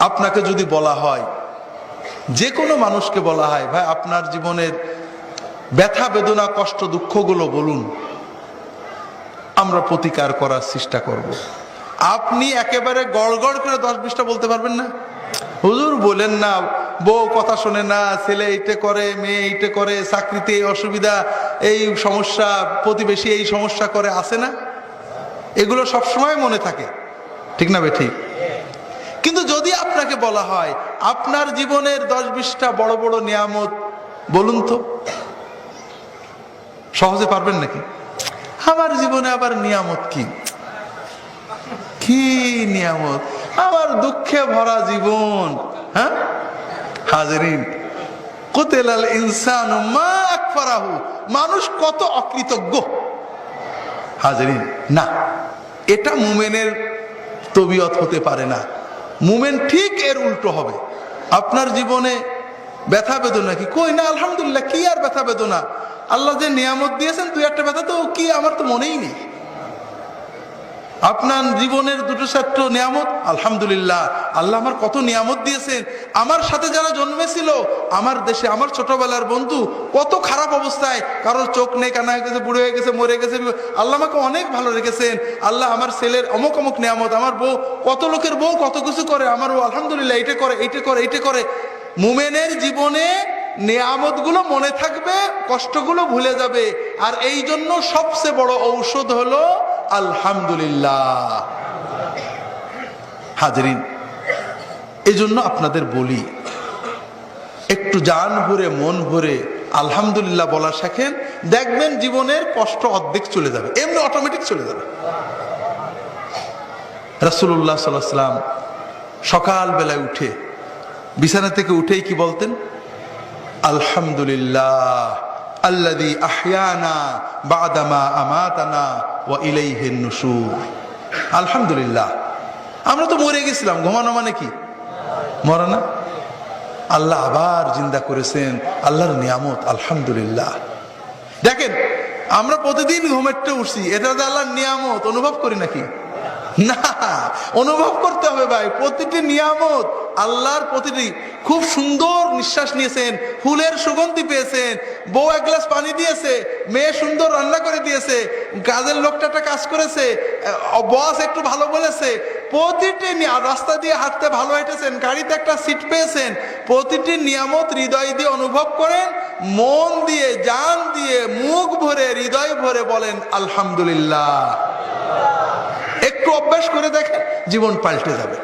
আপনাকে যদি বলা হয় যে কোনো মানুষকে বলা হয়, ভাই আপনার জীবনের ব্যথা, বেদনা, কষ্ট, দুঃখগুলো বলুন, আমরা প্রতিকার করার চেষ্টা করব। আপনি একেবারে গড়গড় করে দশ বিশটা বলতে পারবেন না? হুজুর বলেন না, বউ কথা শোনে না, ছেলে এইটে করে, মেয়ে এইটে করে, চাকরিতে এই অসুবিধা, এই সমস্যা, প্রতিবেশী এই সমস্যা করে আসে না? এগুলো সবসময় মনে থাকে। ঠিক না বে, ঠিক? কিন্তু যদি আপনাকে বলা হয়, আপনার জীবনের দশ বিশটা বড় বড় নিয়ামত, বলুন তো। সহজে পারবেন নাকি? আমার জীবনে আবার নিয়ামত কি? কি নিয়ামত? আমার দুঃখে ভরা জীবন হ্যাঁ? হাজারিন, কোতেলাল ইনসান মানুষ কত অকৃতজ্ঞ। হাজারিন, না, এটা মুমেনের তবিয়ত হতে পারে না। মুমেন ঠিক এর উল্টো হবে। আপনার জীবনে ব্যথা বেদনা কি? কই না, আলহামদুলিল্লাহ, কি আর ব্যথা বেদনা? আল্লাহ যে নিয়ামত দিয়েছেন তুই একটা ব্যথা তো কি, আমার তো মনেই নেই। আপনার জীবনের দুটো চারটো নিয়ামত, আলহামদুলিল্লাহ। আল্লাহ আমার কত নিয়ামত দিয়েছেন। আমার সাথে যারা জন্মেছিল, আমার দেশে আমার ছোটবেলার বন্ধু, কত খারাপ অবস্থায়, কারোর চোখ নেই কানা হয়ে গেছে, বুড়ো হয়ে গেছে, মরে গেছে। আল্লাহ আমাকে অনেক ভালো রেখেছেন। আল্লাহ আমার ছেলের অমুক অমুক নিয়ামত, আমার বউ, কত লোকের বউ কত কিছু করে, আমার বউ আলহামদুলিল্লাহ এটা করে, এইটা করে এইটা করে। মুমেনের জীবনে নিয়ামতগুলো মনে থাকবে, কষ্টগুলো ভুলে যাবে। আর এই জন্য সবচেয়ে বড় ঔষধ হলো আলহামদুলিল্লাহ। এই জন্য আপনাদের বলি, একটু জান ভরে, মন ভরে আলহামদুলিল্লাহ বলা শেখেন, দেখবেন জীবনের কষ্ট অর্ধেক চলে যাবে, এমনি অটোমেটিক চলে যাবে। রাসুল্লাহ সাল্লাম সকাল বেলায় উঠে, বিছানা থেকে উঠেই কি বলতেন? আলহামদুলিল্লাহ। আল্লাদি আহিয়ানা বাদামা আমাতানা ও ইলাইহিন নুশুর। আলহামদুলিল্লাহ। আমরা তো মরে গেছিলাম, ঘুমানো মানে কি? মরা না? আল্লাহ আবার জিন্দা করেছেন, আল্লাহর নিয়ামত, আলহামদুলিল্লাহ। দেখেন, আমরা প্রতিদিন ঘুমেরটা উঠছি, এটা যে আল্লাহর নিয়ামত, অনুভব করি নাকি? না, অনুভব করতে হবে ভাই, প্রতিটি নিয়ামত আল্লাহর প্রতিটি খুব সুন্দর নিঃশ্বাস নিয়েছেন, ফুলের সুগন্ধি পেয়েছেন, বউ এক গ্লাস পানি দিয়েছে, মেয়ে সুন্দর রান্না করে দিয়েছে, গাজের লোকটা একটা কাজ করেছে বস একটু ভালো বলেছে, প্রতিটি রাস্তা দিয়ে হাঁটতে ভালো হেঁটেছেন, গাড়িতে একটা সিট পেয়েছেন, প্রতিটি নিয়ামত হৃদয় দিয়ে অনুভব করেন, মন দিয়ে, জান দিয়ে, মুখ ভরে, হৃদয় ভরে বলেন, আলহামদুলিল্লাহ। একটু অভ্যাস করে দেখেন, জীবন পাল্টে যাবে।